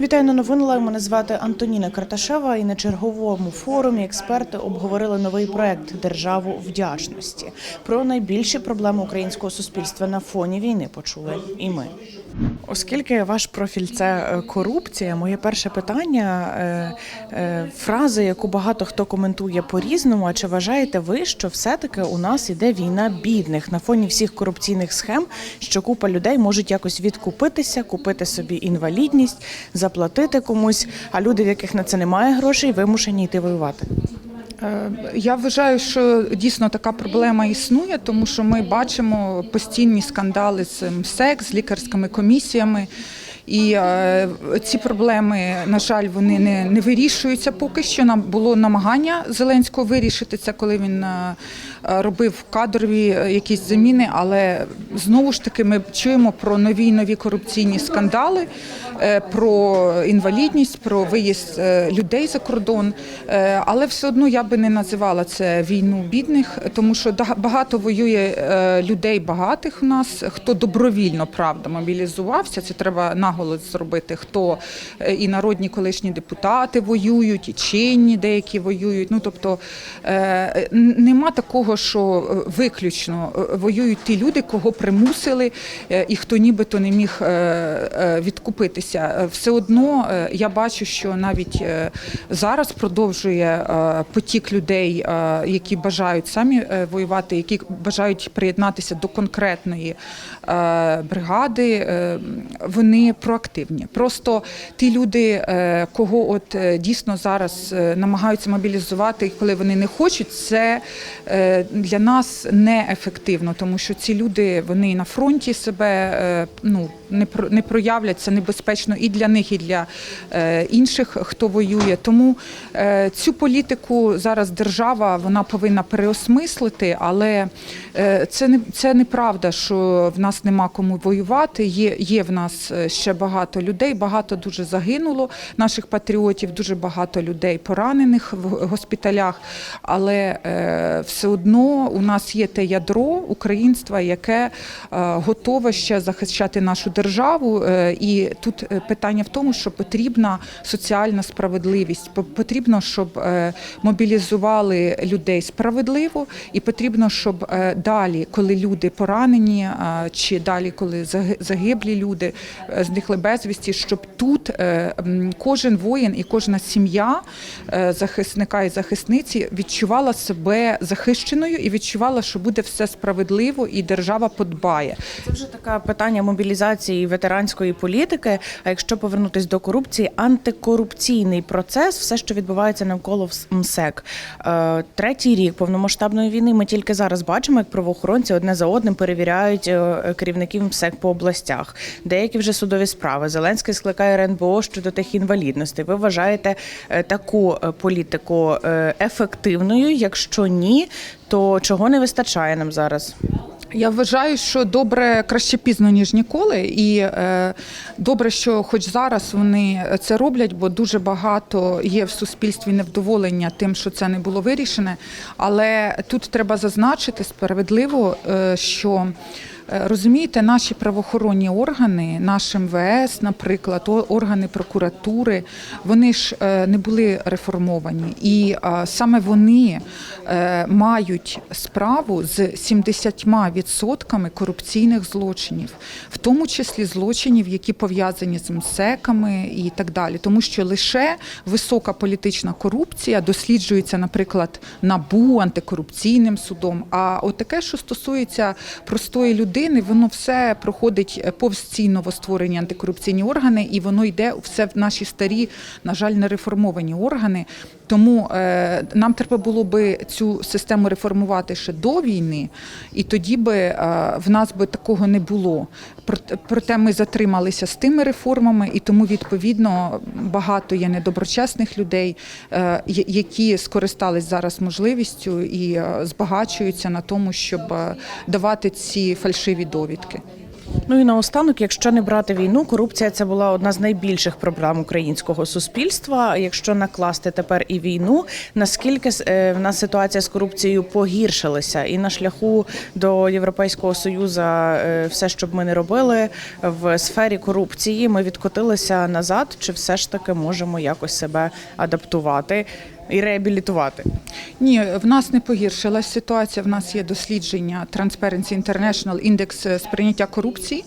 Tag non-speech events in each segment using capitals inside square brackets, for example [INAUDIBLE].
Вітаю на новин лайв. Мене звати Антоніна Карташева. І на черговому форумі експерти обговорили новий проект Державу вдячності. Про найбільші проблеми українського суспільства на фоні війни почули і ми. Оскільки ваш профіль це е, корупція, моє перше питання е, е, фраза, яку багато хто коментує по-різному. А чи вважаєте ви, що все-таки у нас іде війна бідних на фоні всіх корупційних схем, що купа людей можуть якось відкупитися, купити собі інвалідність, заплатити комусь, а люди, в яких на це немає грошей, вимушені йти воювати? Е, Я вважаю, що дійсно така проблема існує, тому що ми бачимо постійні скандали з МСЕК, з лікарськими комісіями. І е, ці проблеми, на жаль, вони не, не вирішуються поки що. Нам було намагання Зеленського вирішити це, коли він е, робив кадрові е, якісь заміни. Але знову ж таки ми чуємо про нові і нові корупційні скандали, про інвалідність, про виїзд людей за кордон. Але все одно я би не називала це війну бідних, тому що багато воює людей багатих в нас, хто добровільно правда мобілізувався. Це треба наголос зробити. Хто е, і народні колишні депутати воюють, і чинні деякі воюють. Ну тобто е, нема такого, що е, виключно воюють ті люди, кого примусили, і хто нібито не міг відкупитися. Все одно я бачу, що навіть зараз продовжує потік людей, які бажають самі воювати, які бажають приєднатися до конкретної бригади. Вони проактивні. Просто ті люди, е, кого от е, дійсно зараз е, намагаються мобілізувати, коли вони не хочуть, це для нас неефективно, тому що ці люди вони на фронті себе ну не про- не проявлять це небезпечно і для них, і для інших, хто воює. Тому цю політику зараз держава вона повинна переосмислити, але це не це неправда, що в нас нема кому воювати. Є, є в нас е, ще багато людей, багато дуже загинуло наших патріотів, дуже багато людей поранених в госпіталях. Але е, все одно у нас є те ядро українства, яке е, готове ще захищати нашу державу. Е, і тут питання в тому, що потрібна соціальна справедливість. Потрібно, щоб мобілізували людей справедливо, і потрібно, щоб далі, коли люди поранені, чи далі, коли заги- загиблі люди е, зникли безвісті, щоб тут е, кожен воїн і кожна сім'я е, захисника і захисниці відчувала себе захищеною і відчувала, що буде все справедливо, і держава подбає. Це вже таке питання мобілізації ветеранської політики. А якщо повернутись до корупції, антикорупційний процес, все, що відбувається навколо МСЕК. Е, Третій рік повномасштабної війни. Ми тільки зараз бачимо, як правоохоронці одне за одним перевіряють керівників МСЕК по областях. Деякі вже судові справи. Зеленський скликає РНБО щодо тих інвалідностей. Ви вважаєте е, таку е, політику е, ефективною? Якщо ні, то чого не вистачає нам зараз? Я вважаю, що добре краще пізно ніж ніколи, і е, добре, що хоч зараз вони це роблять, бо дуже багато є в суспільстві невдоволення тим, що це не було вирішене. Але тут треба зазначити справедливо, е, що. Е, Розумієте, наші правоохоронні органи, наш МВС, наприклад, органи прокуратури, вони ж е, не були реформовані, і е, саме вони мають справу з 70% корупційних злочинів, в тому числі злочинів, які пов'язані з МСЕКами і так далі. Тому що лише висока політична корупція досліджується, наприклад, НАБУ, антикорупційним судом. А от таке, що стосується простої людини, воно все проходить повз ці новостворені антикорупційні органи, і воно йде все в наші старі, на жаль, нереформовані органи. Тому е, нам треба було би цю систему реформувати ще до війни, і тоді би е, в нас би такого не було. Проте- ми затрималися з тими реформами, і тому відповідно багато є недоброчесних людей, е, які скористались зараз можливістю і збагачуються на тому, щоб давати ці фальшиві довідки. Ну і наостанок, якщо не брати війну, корупція це була одна з найбільших проблем українського суспільства. Якщо накласти тепер і війну, наскільки е, в нас ситуація з корупцією погіршилася, і на шляху до Європейського союзу е, все, що б ми не робили в сфері корупції, ми відкотилися назад, чи все ж таки можемо якось себе адаптувати і реабілітувати? Ні, в нас не погіршилась ситуація. В нас є дослідження Transparency International індекс е, сприйняття корупції.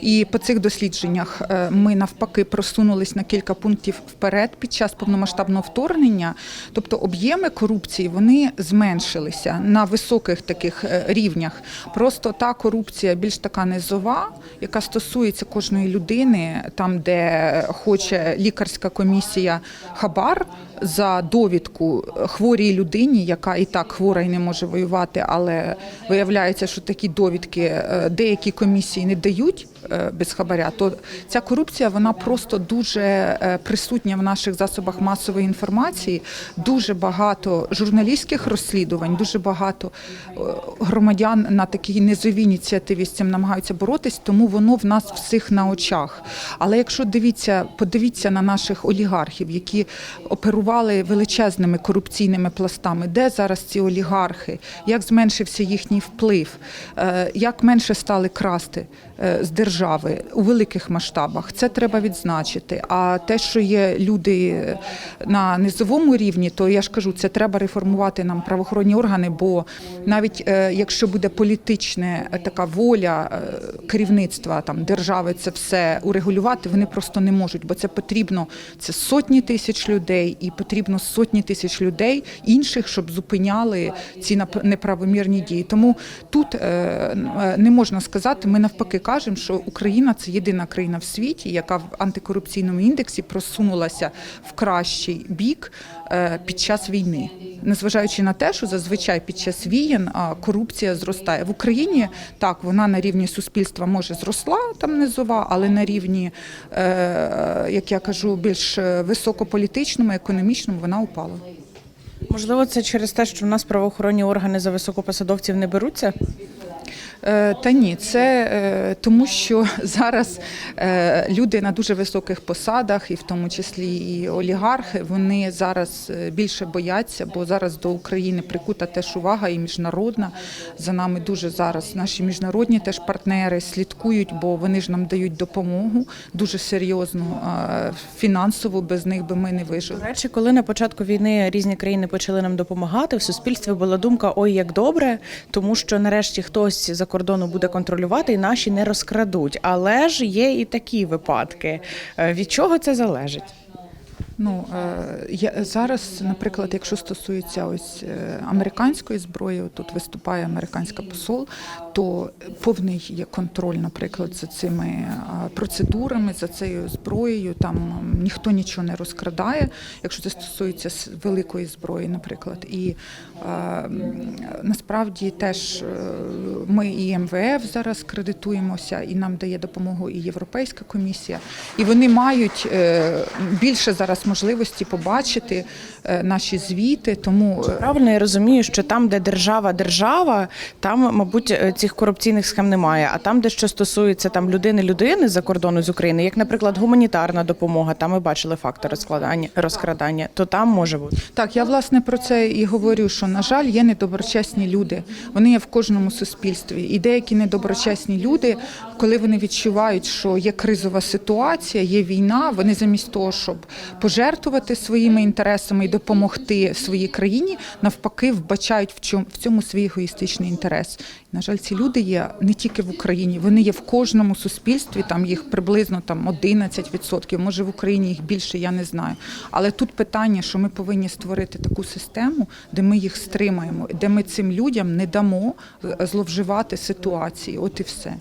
І по цих дослідженнях е, ми навпаки просунулись на кілька пунктів вперед під час повномасштабного вторгнення. Тобто об'єми корупції вони зменшилися на високих таких е, рівнях. Просто та корупція більш така низова, яка стосується кожної людини, там де хоче лікарська комісія хабар за довідку хворій людині, яка і так хвора і не може воювати, але виявляється, що такі довідки е, деякі комісії не дають без хабаря, то ця корупція вона просто дуже е, присутня в наших засобах масової інформації. Дуже багато журналістських розслідувань, дуже багато е, громадян на такій низовій ініціативі з цим намагаються боротись, тому воно в нас всіх на очах. Але якщо дивіться, подивіться на наших олігархів, які оперували величезними корупційними пластами, де зараз ці олігархи, як зменшився їхній вплив, е, як менше стали красти е, з держави у великих масштабах, це треба відзначити. А те, що є люди е, на низовому рівні, то я ж кажу, це треба реформувати нам правоохоронні органи, бо навіть е, якщо буде політична така воля е, керівництва там держави це все урегулювати, вони просто не можуть, бо це потрібно це сотні тисяч людей, і потрібно сотні тисяч людей інших, щоб зупиняли ці неправомірні дії. Тому тут е, е, не можна сказати. Ми навпаки кажемо, що Україна це єдина країна в світі, яка в антикорупційному індексі просунулася в кращий бік е, під час війни, незважаючи на те, що зазвичай під час війн корупція зростає в Україні. Так, вона на рівні суспільства може зросла там низова, але на рівні, е, як я кажу, більш е, високополітичному, економічному вона упала. Можливо, це через те, що в нас правоохоронні органи за високопосадовців не беруться. Е, Та ні, це е, тому, що [LAUGHS] зараз е, люди на дуже високих посадах, і в тому числі і олігархи, вони зараз більше бояться, бо зараз до України прикута теж увага і міжнародна. За нами дуже зараз наші міжнародні теж партнери слідкують, бо вони ж нам дають допомогу дуже серйозну, фінансову. Без них би ми не вижили. Речі, коли на початку війни різні країни почали нам допомагати, в суспільстві була думка: ой, як добре, тому що нарешті хтось за кордону буде контролювати і наші не розкрадуть. Але ж є і такі випадки. Е, Від чого це залежить? Ну е, я зараз, наприклад, якщо стосується ось е, американської зброї, тут виступає американська посол, то повний є контроль, наприклад, за цими процедурами, за цією зброєю. Там ніхто нічого не розкрадає, якщо це стосується великої зброї, наприклад. І насправді теж е, ми і МВФ зараз кредитуємося, і нам дає допомогу і Європейська комісія. І вони мають е, більше зараз можливості побачити е, наші звіти. Тому Правильно я розумію, що там, де держава держава, там, мабуть, цих корупційних схем немає. А там, де що стосується там людини людини за кордону з України, як, наприклад, гуманітарна допомога, там ми бачили факти розкладання розкрадання, то там може бути. Так, я власне про це і говорю, що на жаль є недоброчесні люди. Вони є в кожному суспільстві. І деякі недоброчесні люди, коли вони відчувають, що є кризова ситуація, є війна, вони замість того, щоб пожертвувати своїми інтересами і допомогти своїй країні, навпаки, вбачають в чому в цьому свій егоїстичний інтерес. На жаль, ці люди є не тільки в Україні, вони є в кожному суспільстві. Там їх приблизно там 11%, Може в Україні їх більше, я не знаю. Але тут питання, що ми повинні створити таку систему, де ми їх стримаємо, де ми цим людям не дамо е, зловживати ситуації. От і все.